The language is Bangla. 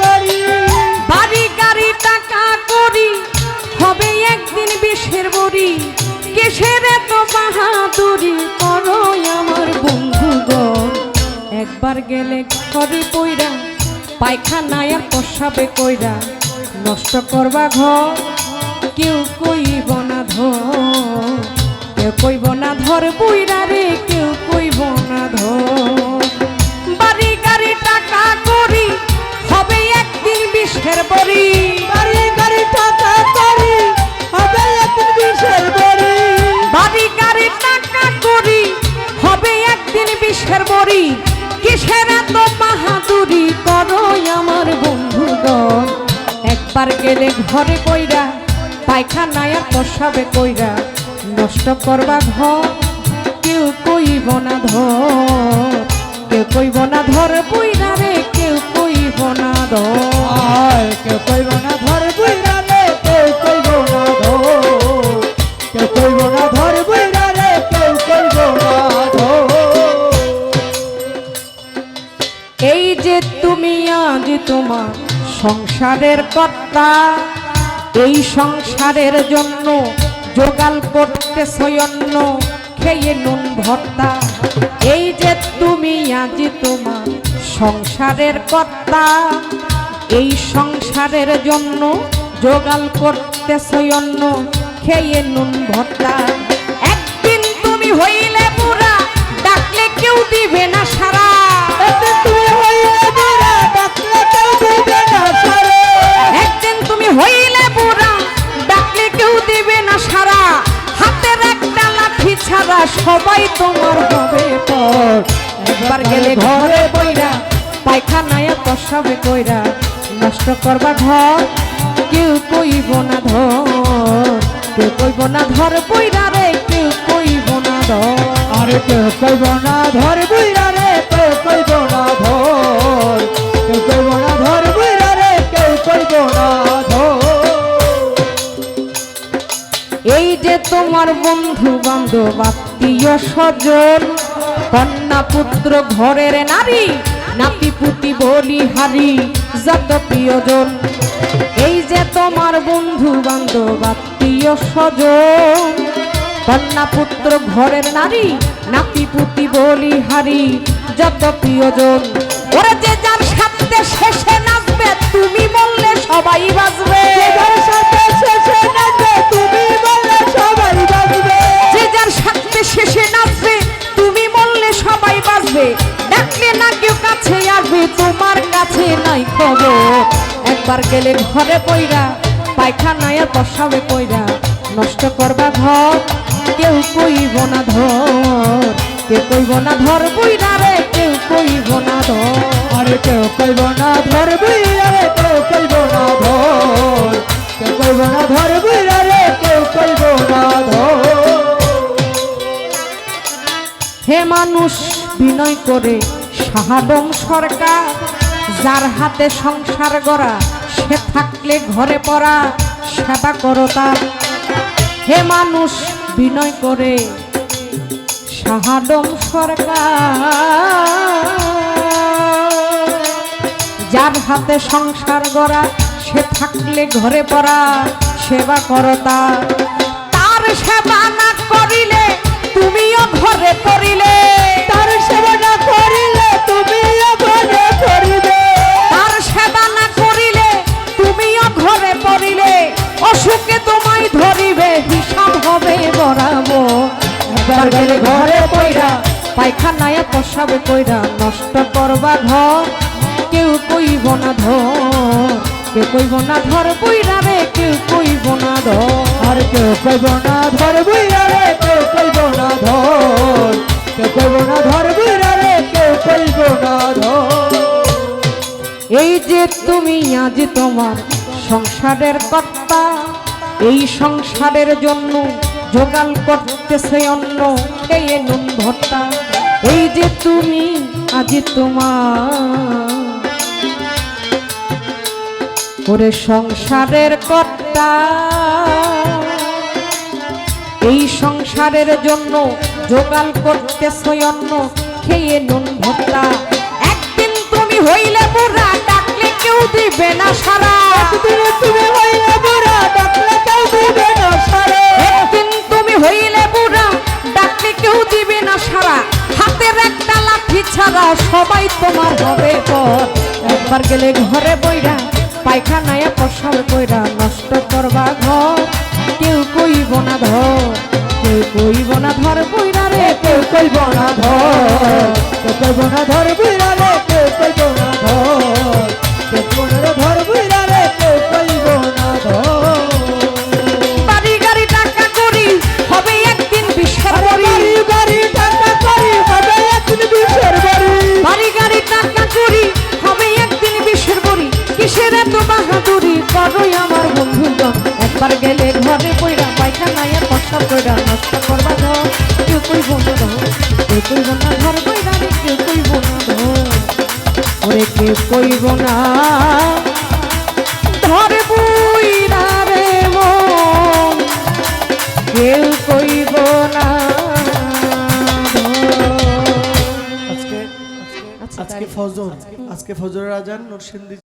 বড়ি। বাড়ি, গাড়ি করি, হবে একদিন বিষের বড়ি। কিসের এত বাহাদুরি একবার গেলে ঘরে পইরা, পায়খানায় আর পশাবে কইরা, নষ্ট করবা ঘর কেউ কইব না ধর কেউ কইব না ধর, বইরা রে, কেউ কইব না ধর বিষের বড়ি? কিসের এত বাহাদুরি? করো আমার বন্ধুগণ। একবার গেলে ঘরে কইরা, পায়খানায় আর পশাবে কইরা, নষ্ট করবা ঘর। কেউ কইব না ধর, কেউ কইব না ধর বইরা রে, কেউ কইব না ধর। কেউ কইব না তুমি আজ তোমার সংসারের কর্তা। এই সংসারের জন্য জোগাল করতে সয়ন্ন খেয়ে নুন ভর্তা। এই যে তুমি আজ তোমার সংসারের কর্তা, এই সংসারের জন্য জোগাল করতে সয়ন্ন খেয়ে নুন ভর্তা। সারা, হাতের একটা লাঠি ছাড়া সবাই তোমার হবে পর। একবার গেলে ঘরে বইরা, পায়খানায় পশাবে কইরা, নষ্ট করবা ঘর, কেউ কইব না ধর। কেউ কইব না ধর বইরা রে, কেউ কইব না ধর। আরে কেউ কইব না ধর তোমার বন্ধু বান্ধব, আত্মীয় স্বজন, কন্যা পুত্র, ঘরের নারী, নাতি পুতি, বলি হারি, যত প্রিয়জন। এই যে তোমার বন্ধু বান্ধব, আত্মীয় স্বজন, কন্যা পুত্র, ঘরের নারী, নাতি পুতি, বলি হারি, যত প্রিয়জন। ওরা যে যার সাথে শেষে নাচবে, তুমি বললে সবাই বাজবে। শেষে নাচবে একবার গেলে ঘরে পইরা পায়খানায় বসাবে কইরা নষ্ট করবা ঘর কেউ কইব না ধর কেউ কইব না ধর বইরা রে কেউ কইব না ধর। আরে কেউ কইব না ধর বুইরা রে কেউ কইব না ধর। কেউ কইব না ধর বুইরা রে কেউ কইব না ধর। হে মানুষ বিনয় করে সাহাদম সরকার যার হাতে সংসার গড়া, সে থাকলে ঘরে পড়া, সেবা করো তার হে মানুষ, বিনয় করে সাহাদম সরকার। যার হাতে সংসার গড়া, সে থাকলে ঘরে পড়া, সেবা করো তার অসুখে তোমায় ধরিবে, হিসাব হবে বরাবো একবার গেলে ঘরে পইরা, পায়খানায় পশাবে কইরা, নষ্ট করবা ঘর। কেউ কইব না ধর, কেউ কইব না ধর বইরা রে, কেউ কইব না ধর। আর কেউ কইব না ধর বুইরা রে, কেউ কইব না ধর। কেউ কইব না ধর বুইরা রে, কেউ কইব না ধর। এই যে তুমি, আজ তোমার সংসারের কর্তা। এই সংসারের জন্য জোগাল করতেছে অন্য খেয়ে নুন ভর্তা এই যে তুমি, আজ তোমার। ওরে সংসারের কর্তা। এই সংসারের জন্য জোগাল করতেছে অন্য খেয়ে নুন ভর্তা তুমি হইলে বুড়া ডাকলে কেউ দিবে না সারা। একদিন তুমি হইলে বুড়া, ডাকলে কেউ দিবে না সারে। একদিন তুমি হইলে বুড়া, ডাকলে কেউ দিবে না সারা। হাতের একটা লাঠি ছাড়া সবাই তোমার হবে পর একবার গেলে ঘরে বইরা, পায়খানায় প্রসাব কইরা নষ্ট করবা ঘর। কেউ কইব না ধর, কেউ কইব না ধর বইরা রে, কেউ কইব না ধর। কেউ কইব না ধর বুইরা রে একবার গেলে ঘরে বইরা পায়খানায় প্রস্তাব কইরা নষ্ট করবা ধর কেউ কইব না ধর কেউ কইব না ঘর বইরা রে কেউ কইব না ধর ওরে কেউ কইব না ধর বইরা রে মন কেউ কইব না আজকে। ফজর আজকে ফজরের আজান নরসিংদী